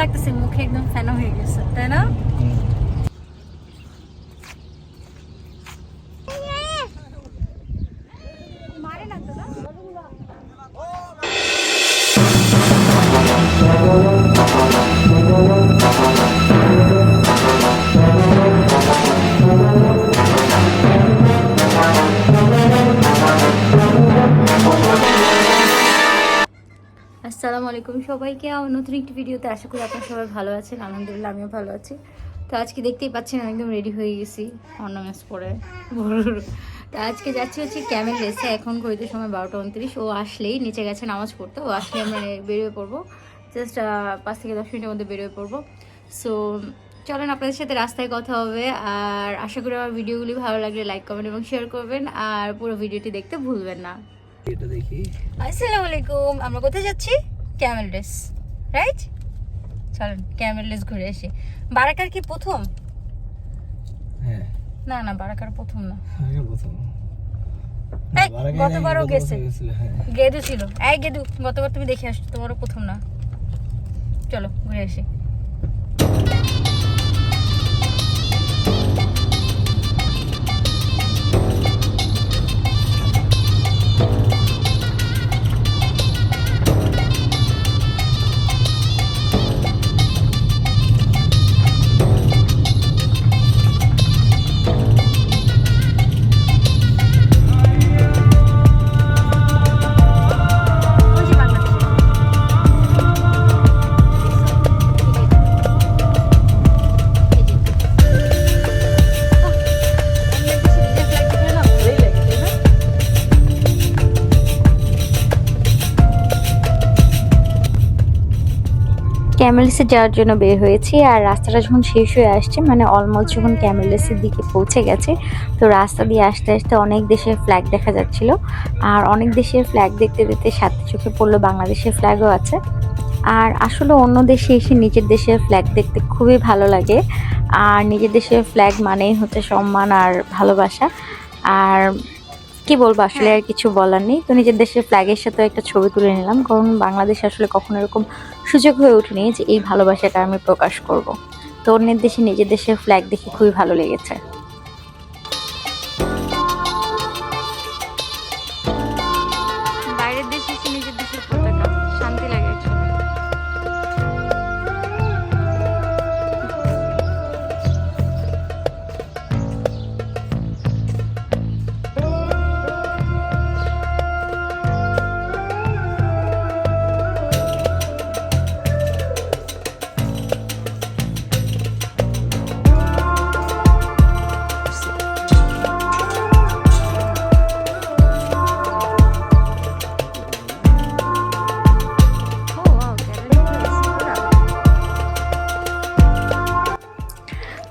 লাগতেছে মুখে একদম ফেনা হয়ে গেছে তাই না? আসসালামু আলাইকুম সবাইকে। আমার নতুন একটি ভিডিওতে আশা করি আপনারা সবাই ভালো আছেন, আলহামদুলিল্লাহ আমিও ভালো আছি। তো আজকে দেখতেই পাচ্ছেন একদম রেডি হয়ে গেছি অর্নামেন্টস পরে। তো আজকে যাচ্ছি হচ্ছে ক্যামেল রেসে, এখন ঘড়িতে সময় বারোটা উনত্রিশ। ও আসলেই নিচে গেছে নামাজ পড়তে। ও আসলে আমরা বেরিয়ে পড়ব। জাস্ট পাঁচ থেকে দশ মিনিটের মধ্যে বেরিয়ে পড়ব। সো চলেন আপনাদের সাথে রাস্তায় কথা হবে। আর আশা করি আমার ভিডিওগুলি ভালো লাগলে লাইক কমেন্ট এবং শেয়ার করবেন। আর পুরো ভিডিওটি দেখতে ভুলবেন না। এটা দেখি। আসসালামু আলাইকুম আমরা কোথায় যাচ্ছি? ক্যামেল রেস রাইট চলুন ক্যামেল রেস ঘুরে আসি। বারাকার কি প্রথম? হ্যাঁ। না না বারাকার প্রথম না। প্রথম। গতবারও গেছে। হ্যাঁ। গেদু ছিল। এই গেদু গতবার তুমি দেখে আসছো তোমারও প্রথম না। চলো ঘুরে আসি। ক্যামেলসে যাওয়ার জন্য বের হয়েছি আর রাস্তাটা যখন শেষ হয়ে আসছে মানে অলমোস্ট যখন ক্যামেলসের দিকে পৌঁছে গেছে, তো রাস্তা দিয়ে আসতে আসতে অনেক দেশের ফ্ল্যাগ দেখা যাচ্ছিল। আর অনেক দেশের ফ্ল্যাগ দেখতে দেখতে সাথে চোখে পড়ল বাংলাদেশের ফ্ল্যাগও আছে। আর আসলে অন্য দেশে এসে নিজের দেশের ফ্ল্যাগ দেখতে খুবই ভালো লাগে। আর নিজের দেশের ফ্ল্যাগ মানেই হচ্ছে সম্মান আর ভালোবাসা। আর কি বলব আসলে আর কিছু বলার নেই। তো নিজের দেশের ফ্ল্যাগের সাথে একটা ছবি তুলে নিলাম কারণ বাংলাদেশে আসলে কখনো এরকম সুযোগ হয়ে ওঠেনি যে এই ভালোবাসাটা আমি প্রকাশ করব। তো অন্যের দেশে নিজের দেশের ফ্ল্যাগ দেখে খুবই ভালো লেগেছে।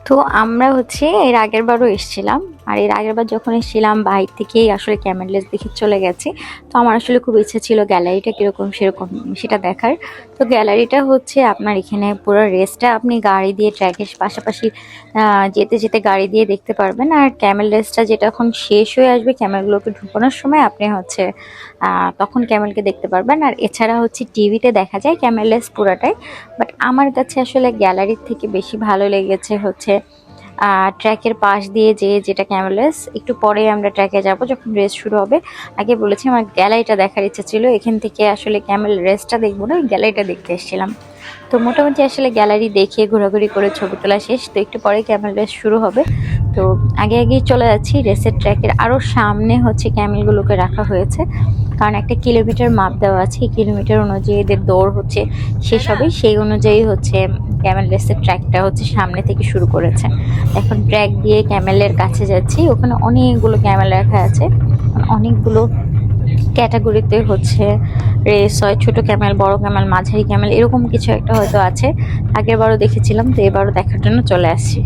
তো আমরা হচ্ছে এর আগের বারও এসেছিলাম। আর এর আগের বার যখন এসেছিলাম বাইর থেকেই আসলে ক্যামেরালেস দেখে চলে গেছি, তো আমার আসলে খুব ইচ্ছা ছিল গ্যালারিটা কীরকম সেরকম সেটা দেখার। তো গ্যালারিটা হচ্ছে আপনার এখানে পুরো রেসটা আপনি গাড়ি দিয়ে ট্র্যাকের পাশাপাশি যেতে যেতে গাড়ি দিয়ে দেখতে পারবেন। আর ক্যামেল রেসটা যেটা এখন শেষ হয়ে আসবে ক্যামেলগুলোকে ঢুকানোর সময় আপনি হচ্ছে তখন ক্যামেলকে দেখতে পারবেন। আর এছাড়া হচ্ছে টিভিতে দেখা যায় ক্যামেল রেস পুরাটাই। বাট আমার কাছে আসলে গ্যালারির থেকে বেশি ভালো লেগেছে হচ্ছে ট্র্যাকের পাশ দিয়ে যে যেটা ক্যামেলেস একটু পরে আমরা ট্র্যাকে যাব যখন রেস শুরু হবে। আগে বলেছি, আমার গ্যালারিটা দেখার ইচ্ছা ছিল। এখান থেকে আসলে ক্যামেল রেসটা দেখব না গ্যালারিটা দেখতে এসেছিলাম। তো মোটামুটি আসলে গ্যালারি দেখে ঘোরাঘুরি করে ছবি তোলা শেষ। তো একটু পরে ক্যামেল রেস শুরু হবে। তো আগে আগেই চলে যাচ্ছি। রেসের ট্র্যাকের আরও সামনে হচ্ছে ক্যামেলগুলোকে রাখা হয়েছে। কারণ একটা কিলোমিটার মাপ দেওয়া আছে। এই কিলোমিটার অনুযায়ী এদের দৌড় হচ্ছে, শেষ সেই অনুযায়ী হচ্ছে ক্যামেল রেসের ট্র্যাকটা হচ্ছে সামনে থেকে শুরু করেছে। এখন ট্র্যাক দিয়ে ক্যামেলের কাছে যাচ্ছি। ওখানে অনেকগুলো ক্যামেল রাখা আছে। অনেকগুলো ক্যাটাগরিতে হচ্ছে রেস হয়, ছোটো ক্যামেল, বড় ক্যামেল, মাঝারি ক্যামেল, এরকম কিছু একটা হয়তো আছে। আগের বারও দেখেছিলাম, তো এবারও দেখার জন্য চলে আসছি।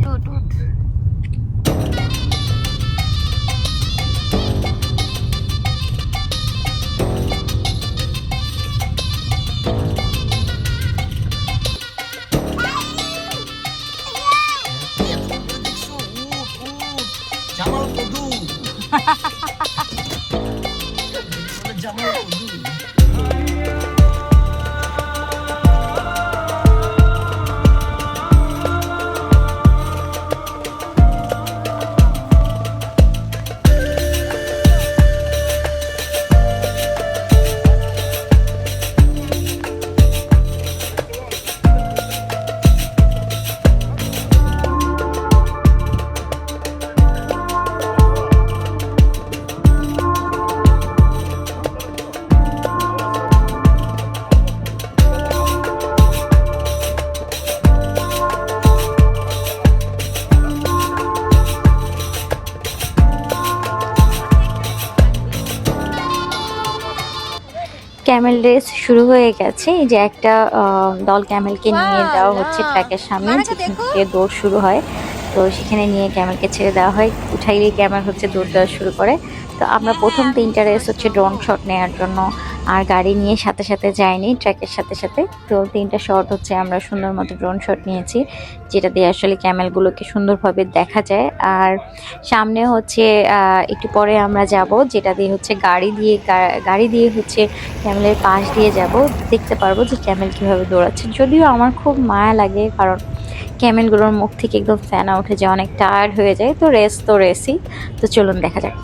ক্যামেল রেস শুরু হয়ে গেছে। এই যে একটা দল ক্যামেলকে নিয়ে দেওয়া হচ্ছে ট্র্যাকের সামনে যেখান থেকে দৌড় শুরু হয়। তো সেখানে নিয়ে ক্যামেলকে ছেড়ে দেওয়া হয়। উঠাইলে ক্যামেল হচ্ছে দৌড় দেওয়া শুরু করে। তো আমরা প্রথম তিনটা রেস হচ্ছে ড্রোন শট নেওয়ার জন্য। আর গাড়ি নিয়ে সাথে সাথে যাইনি ট্র্যাকের সাথে সাথে। তো তিনটা শট হচ্ছে, আমরা সুন্দর মতো ড্রোন শট নিয়েছি, যেটা দিয়ে আসলে ক্যামেলগুলোকে সুন্দরভাবে দেখা যায়। আর সামনে হচ্ছে একটু পরে আমরা যাব, যেটা দিয়ে হচ্ছে গাড়ি দিয়ে গাড়ি দিয়ে হচ্ছে ক্যামেলের পাশ দিয়ে যাব। দেখতে পারব যে ক্যামেল কীভাবে দৌড়াচ্ছে। যদিও আমার খুব মায়া লাগে, কারণ ক্যামেলগুলোর মুখ থেকে একদম ফ্যানা উঠে যায়, অনেক টায়ার্ড হয়ে যায়। তো রেস তো রেসই তো চলুন দেখা যাক।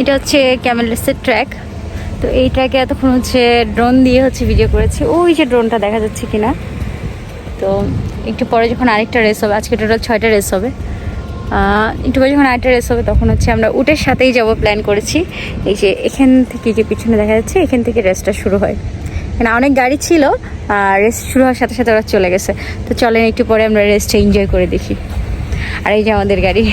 এটা হচ্ছে ক্যামেল রেসের ট্র্যাক তো এইটাকে এতক্ষণ হচ্ছে ড্রোন দিয়ে হচ্ছে ভিডিও করেছি। ওই যে ড্রোনটা দেখা যাচ্ছে কিনা। তো একটু পরে যখন আরেকটা রেস হবে, আজকে টোটাল ছয়টা রেস হবে। একটু পরে যখন আরেকটা রেস হবে, তখন হচ্ছে আমরা উটের সাথেই যাব প্ল্যান করেছি। এই যে এখান থেকে যে পিছনে দেখা যাচ্ছে, এখান থেকে রেসটা শুরু হয়। এখানে অনেক গাড়ি ছিল, আর রেস শুরু হওয়ার সাথে সাথে ওরা চলে গেছে। তো চলেন, একটু পরে আমরা রেসটা এনজয় করে দেখি। আর এই যে আমাদের গাড়ি।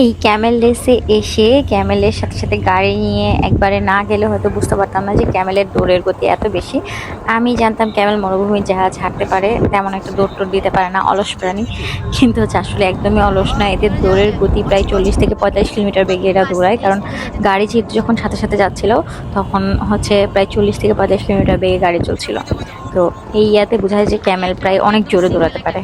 এই ক্যামেল রেসে এসে, ক্যামেলের সাথে সাথে গাড়ি নিয়ে একবারে না গেলে হয়তো বুঝতে পারতাম না যে ক্যামেলের দৌড়ের গতি এত বেশি। আমি জানতাম ক্যামেল মরুভূমির জাহাজ হাঁটতে পারে, তেমন একটা দৌড় টোড় দিতে পারে না, অলস প্রাণী। কিন্তু হচ্ছে আসলে একদমই অলস না, এদের দৌড়ের গতি প্রায় চল্লিশ থেকে পঁয়তাল্লিশ কিলোমিটার বেগে এরা দৌড়ায়। কারণ গাড়ি যেহেতু যখন সাথে সাথে যাচ্ছিল, তখন হচ্ছে প্রায় চল্লিশ থেকে পঁয়তাল্লিশ কিলোমিটার বেগে গাড়ি চলছিল। তো এই ইয়াতে বোঝা যায় যে ক্যামেল প্রায় অনেক জোরে দৌড়াতে পারে।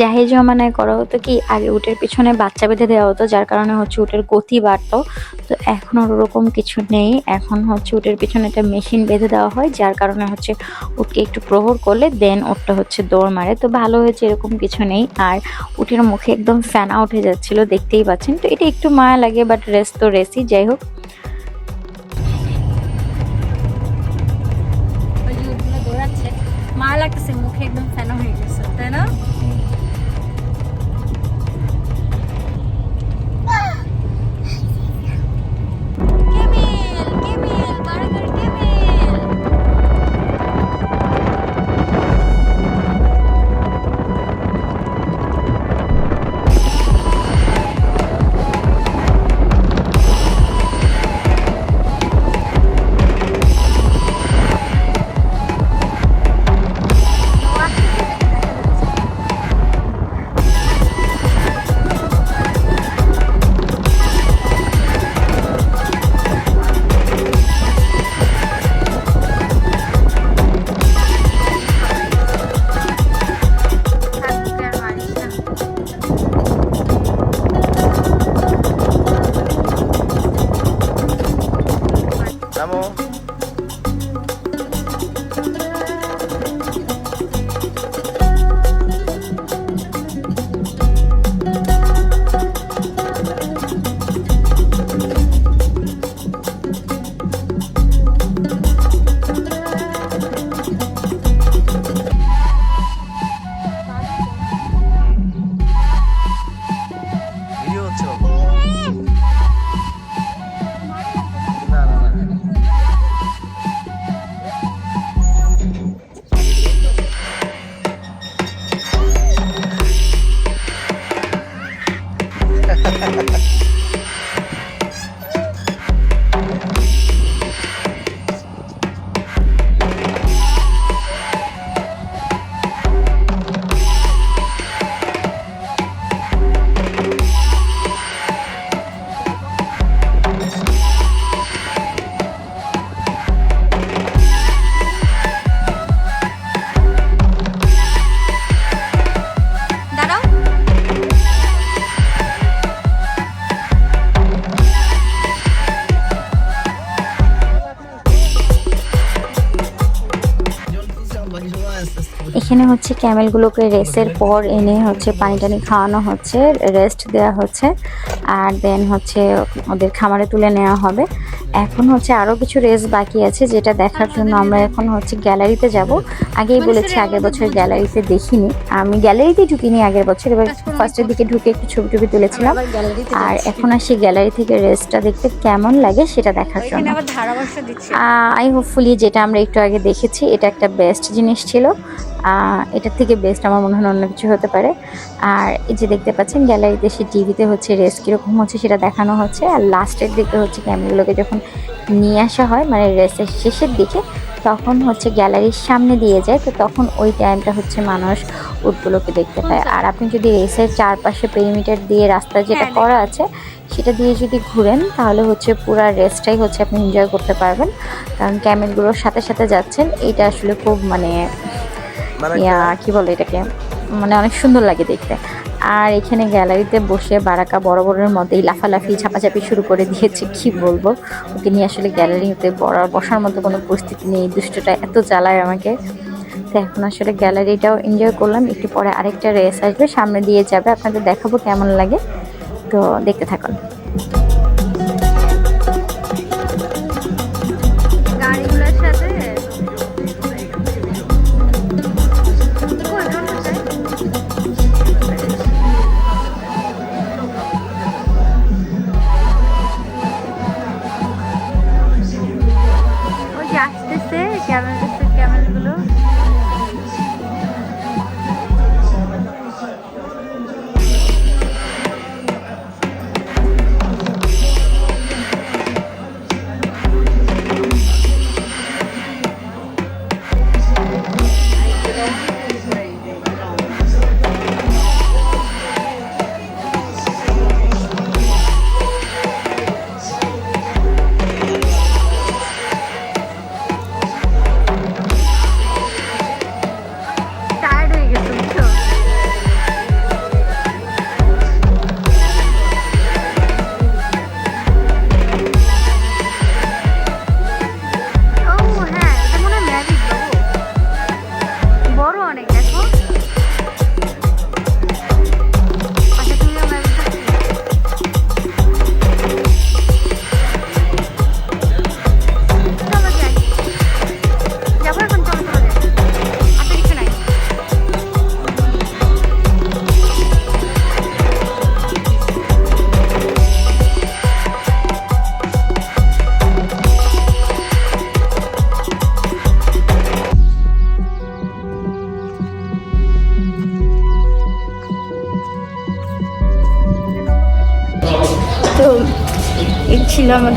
জাহেজ জমানায় করা হতো কি, আগে উটের পিছনে বাচ্চা বেঁধে দেওয়া হতো, যার কারণে হচ্ছে উটের গতি বাড়তো। তো এখন ওরকম কিছু নেই। এখন হচ্ছে উটের পিছনে একটা মেশিন বেঁধে দেওয়া হয়, যার কারণে হচ্ছে উটকে একটু প্রহর করলে দেন উটটা হচ্ছে দৌড় মারে। তো ভালো হয়েছে এরকম কিছু নেই। আর উটের মুখে একদম ফ্যানা উঠে যাচ্ছিল, দেখতেই পাচ্ছেন। তো এটা একটু মায়া লাগে বাট রেস তো রেসই যাই হোক। মায়া লাগতেছে এখানে হচ্ছে ক্যামেলগুলোকে রেসের পর এনে হচ্ছে পানি টানি খাওয়ানো হচ্ছে রেস্ট দেওয়া হচ্ছে আর দেন হচ্ছে ওদের খামারে তুলে নেওয়া হবে। এখন হচ্ছে আরও কিছু রেস বাকি আছে যেটা দেখার জন্য আমরা এখন হচ্ছে গ্যালারিতে যাব। আগেই বলেছি আগের বছর গ্যালারিতে দেখিনি। আমি গ্যালারিতে ঢুকিনি আগের বছর এবার ফার্স্টের দিকে ঢুকে একটু ছবি টবি তুলেছিলাম। আর এখন আসি গ্যালারি থেকে রেসটা দেখতে কেমন লাগে সেটা দেখার জন্য। আই হোপফুলি যেটা আমরা একটু আগে দেখেছি এটা একটা বেস্ট জিনিস ছিল। এটার থেকে বেস্ট আমার মনে হয় অন্য কিছু হতে পারে। আর এই যে দেখতে পাচ্ছেন গ্যালারিতে সে টিভিতে হচ্ছে রেস কীরকম হচ্ছে সেটা দেখানো হচ্ছে। আর লাস্টের দিকে হচ্ছে ক্যামেরাগুলোকে যখন নিয়ে আসা হয় মানে রেসের শেষের দিকে তখন হচ্ছে গ্যালারির সামনে দিয়ে যায়। তো তখন ওই টাইমটা হচ্ছে মানুষ উটগুলোকে দেখতে পায়। আর আপনি যদি রেসের চারপাশে পেরিমিটার দিয়ে রাস্তা যেটা হ্যাঁ, করা আছে সেটা দিয়ে যদি ঘুরেন তাহলে হচ্ছে পুরো রেসটাই হচ্ছে আপনি এনজয় করতে পারবেন। কারণ ক্যামেলগুলোর সাথে সাথে যাচ্ছেন এটা আসলে খুব মানে ইয়া কি বলে এটাকে? মানে অনেক সুন্দর লাগে দেখতে। আর এখানে গ্যালারিতে বসে বারাকা বড় বড়ের মধ্যেই লাফালাফি ঝাপাঝাপি শুরু করে দিয়েছে কি বলব? ওকে নিয়ে আসলে গ্যালারিতে বড়ার বসার মতো কোনো পরিস্থিতি নেই দুষ্টটা এত জ্বালায় আমাকে। তো এখন আসলে গ্যালারিটাও এনজয় করলাম একটু পরে আরেকটা রেস আসবে সামনে দিয়ে যাবে আপনাদের দেখাবো কেমন লাগে। তো দেখতে থাকুন।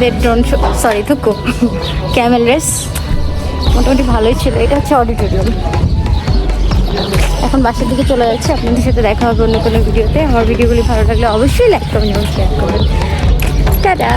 আমাদের ড্রোন শো সরি থুকু। ক্যামেল রেস মোটামুটি ভালোই ছিল। এটা হচ্ছে অডিটোরিয়াম এখন বাসার দিকে চলে যাচ্ছে। আপনাদের সাথে দেখা হবে অন্য কোনো ভিডিওতে। আমার ভিডিওগুলি ভালো লাগলে অবশ্যই লাইক করবেন এবং শেয়ার করবেন। টাটা!